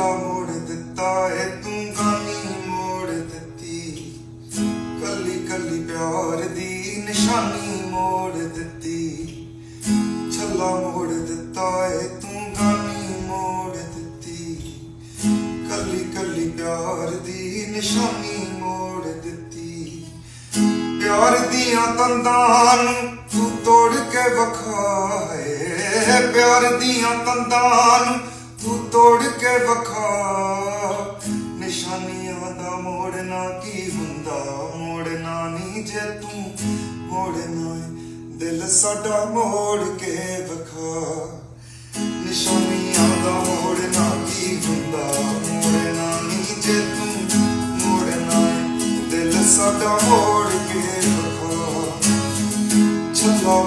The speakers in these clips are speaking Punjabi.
ਛੱਲਾ ਮੋੜ ਦਿੱਤਾ ਏ ਤੂੰ ਗਾਨੀ ਮੋੜ ਦਿੱਤੀ। ਕੱਲੀ ਕੱਲੀ ਪਿਆਰ ਦੀ ਨਿਸ਼ਾਨੀ ਮੋੜ ਦਿੱਤੀ। ਛੱਲਾ ਮੋੜ ਦਿੱਤਾ ਏ ਤੂੰ ਗਾਨੀ ਮੋੜ ਦਿੱਤੀ। ਕੱਲੀ ਕੱਲੀ ਪਿਆਰ ਦੀ ਨਿਸ਼ਾਨੀ ਮੋੜ ਦਿੱਤੀ। ਪਿਆਰ ਦੀਆਂ ਤੰਦਾਂ ਨੂੰ ਤੂੰ ਤੋੜ ਕੇ ਵਿਖਾਏ। ਪਿਆਰ ਦੀਆਂ ਤੰਦਾਂ ਨੂੰ ਤੂੰ ਤੋੜ ਕੇ ਵਿਖਾ। ਨਿਸ਼ਾਨੀਆਂ ਦਾ ਮੋੜਨਾ ਕੀ ਹੁੰਦਾ? ਮੋੜਨਾ ਨਹੀਂ ਜੇ ਤੂੰ ਮੋੜਨਾ ਏ, ਦਿਲ ਸਾਡਾ ਮੋੜ ਕੇ ਵਿਖਾ। ਨਿਸ਼ਾਨੀਆਂ ਦਾ ਮੋੜਨਾ ਕੀ ਹੁੰਦਾ? ਮੋੜਨਾ ਨਹੀਂ ਜੇ ਤੂੰ ਮੋੜਨਾ ਏ, ਦਿਲ ਸਾਡਾ ਮੋੜ ਕੇ ਵਿਖਾ। ਛੱਲਾ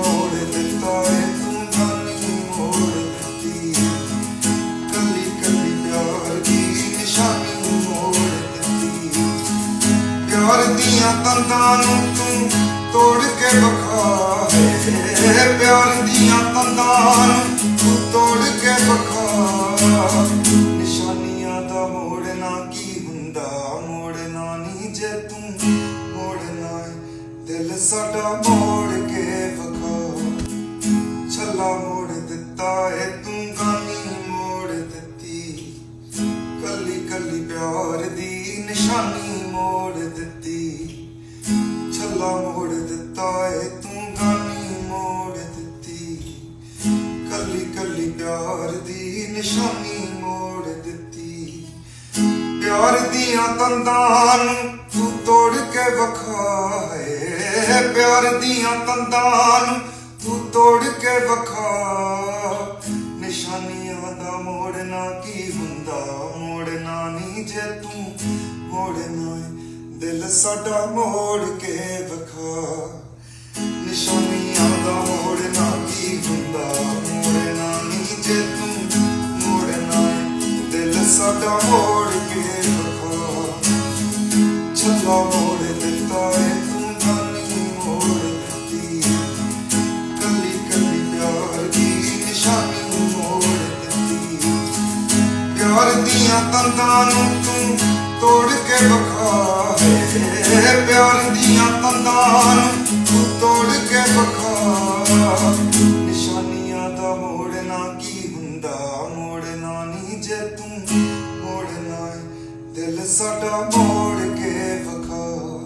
ਦੀਆਂ ਤੰਦਾਂ ਨੂੰ ਤੂੰ ਤੋੜ ਕੇ ਵਿਖਾ ਪਿਆਰ ਦੀਆਂ ਤੰਦਾਂ ਨੂੰ ਤੂੰ ਤੋੜ ਕੇ ਵਿਖਾ ਨਿਸ਼ਾਨੀਆਂ ਦਾ ਮੋੜਨਾ ਕੀ ਹੁੰਦਾ? ਮੋੜਨਾ ਨਹੀਂ ਜੇ ਤੂੰ ਮੋੜਨਾ ਏ, ਦਿਲ ਸਾਡਾ ਮੋੜ ਕੇ ਵਿਖਾ ਛੱਲਾ ਮੋੜ ਦਿੱਤਾ ਏ ਤੂੰ ਗਾਨੀ ਮੋੜ ਦਿੱਤੀ। ਕੱਲੀ ਕੱਲੀ ਪਿਆਰ ਦੀ ਨਿਸ਼ਾਨੀ ਮੋੜ ਦਿੱਤੀ, ਛੱਲਾ ਮੋੜ ਦਿੱਤਾ ਏ, ਤੂੰ ਗਾਨੀ ਮੋੜ ਦਿੱਤੀ। ਕੱਲੀ ਕੱਲੀ ਪਿਆਰ ਦੀ ਨਿਸ਼ਾਨੀ ਮੋੜ ਦਿੱਤੀ। ਪਿਆਰ ਦੀਆਂ ਤੰਦਾਂ ਨੂੰ ਤੂੰ ਤੋੜ ਕੇ ਵਿਖਾਏ। ਪਿਆਰ ਦੀਆਂ ਤੰਦਾਂ ਨੂੰ ਤੂੰ ਤੋੜ ਕੇ ਵਿਖਾ। ਨਿਸ਼ਾਨੀਆਂ ਦਾ ਮੋੜਨਾ ਕੀ ਹੁੰਦਾ? ਮੋੜਨਾ ਨਹੀਂ ਜੇ ਤੂੰ ਮੋੜਨਾ ਦਿਲ ਸਾਡਾ ਮੋੜ ਕੇ ਵਿਖਾ। ਨਿਸ਼ਾਨੀਆਂ ਦਾ ਮੋੜਨਾ ਕੀ ਹੁੰਦਾ? ਮੋੜਨਾ ਨਹੀਂ ਜੇ ਤੂੰ ਮੋੜਨਾ ਦਿਲ ਸਾਡਾ ਮੋੜ ਕੇ ਵਿਖਾ। ਛੱਲਾ ਮੋੜ ਦਿੱਤਾ ਏ ਤੂੰ ਗਾਨੀ ਮੋੜ ਦਿੱਤੀ ਕੱਲੀ ਕੱਲੀ ਪਿਆਰ ਦੀ ਨਿਸ਼ਾਨੀ ਮੋੜ ਦਿੱਤੀ ਪਿਆਰ ਦੀਆਂ ਤੰਦਾਂ ਨੂੰ ਤੂੰ ਤੋੜ ਕੇ ਵਖਾ ਪਿਆਰ ਦੀਆਂ ਤੰਦਾਂ ਤੂੰ ਤੋੜ ਕੇ ਵਖਾ ਨਿਸ਼ਾਨੀਆਂ ਦਾ ਮੋੜਨਾ ਕੀ ਹੁੰਦਾ? ਮੋੜਨਾ ਨਹੀਂ ਜੇ ਤੂੰ ਮੋੜਨਾ ਦਿਲ ਸਾਡਾ ਮੋੜ ਕੇ ਵਖਾ